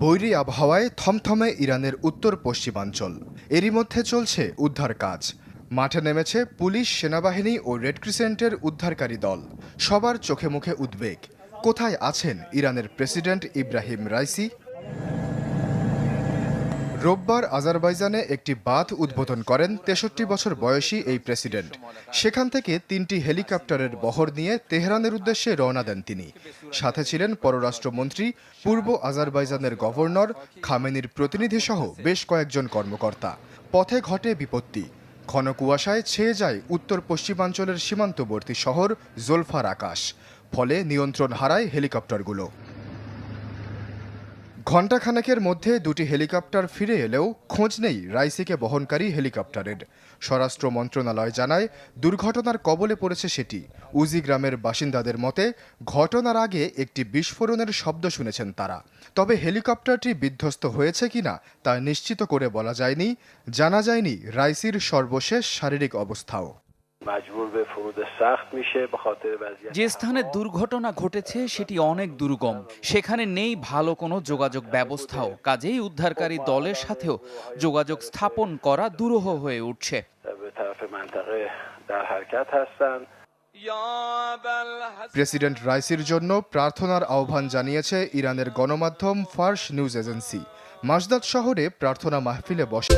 বৈরী আবহাওয়ায় থমথমে ইরানের উত্তর পশ্চিমাঞ্চল। এরই মধ্যে চলছে উদ্ধার কাজ। মাঠে নেমেছে পুলিশ, সেনাবাহিনী ও রেড ক্রিসেন্টের উদ্ধারকারী দল। সবার চোখে মুখে উদ্বেগ। কোথায় আছেন ইরানের প্রেসিডেন্ট ইব্রাহিম রাইসি? রোববার আজারবাইজানে একটি বাঁধ উদ্বোধন করেন তেষট্টি বছর বয়সী এই প্রেসিডেন্ট। সেখান থেকে তিনটি হেলিকপ্টারের বহর নিয়ে তেহরানের উদ্দেশ্যে রওনা দেন তিনি। সাথে ছিলেন পররাষ্ট্রমন্ত্রী, পূর্ব আজারবাইজানের গভর্নর, খামেনির প্রতিনিধি সহ বেশ কয়েকজন কর্মকর্তা। পথে ঘটে বিপত্তি। ঘন কুয়াশায় ছেয়ে যায় উত্তর পশ্চিমাঞ্চলের সীমান্তবর্তী শহর জোলফার আকাশ। ফলে নিয়ন্ত্রণ হারায় হেলিকপ্টারগুলো। ঘণ্টাখানেকের মধ্যে দুটি হেলিকপ্টার ফিরে এলেও খোঁজ নেই রাইসিকে বহনকারী হেলিকপ্টারের। স্বরাষ্ট্র মন্ত্রণালয় জানায়, দুর্ঘটনার কবলে পড়েছে সেটি। উজি গ্রামের বাসিন্দাদের মতে, ঘটনার আগে একটি বিস্ফোরণের শব্দ শুনেছেন তারা। তবে হেলিকপ্টারটি বিধ্বস্ত হয়েছে কিনা তা নিশ্চিত করে বলা যায়নি। জানা যায়নি রাইসির সর্বশেষ শারীরিক অবস্থাও। مجبور به فرود سخت میشه به خاطر وضعیت যে স্থানে দুর্ঘটনা ঘটেছে সেটি অনেক দুর্গম সেখানে নেই ভালো কোনো যোগাযোগ ব্যবস্থাও কাজেই উদ্ধারকারী দলের সাথেও যোগাযোগ স্থাপন করা দুরূহ হয়ে উঠছে به طرف منطقه در حرکت هستند প্রেসিডেন্ট রাইসির জন্য প্রার্থনার আহ্বান জানিয়েছে ইরানের গণমাধ্যম ফার্স নিউজ এজেন্সি মাসদাদ শহরে প্রার্থনা মাহফিলে বসে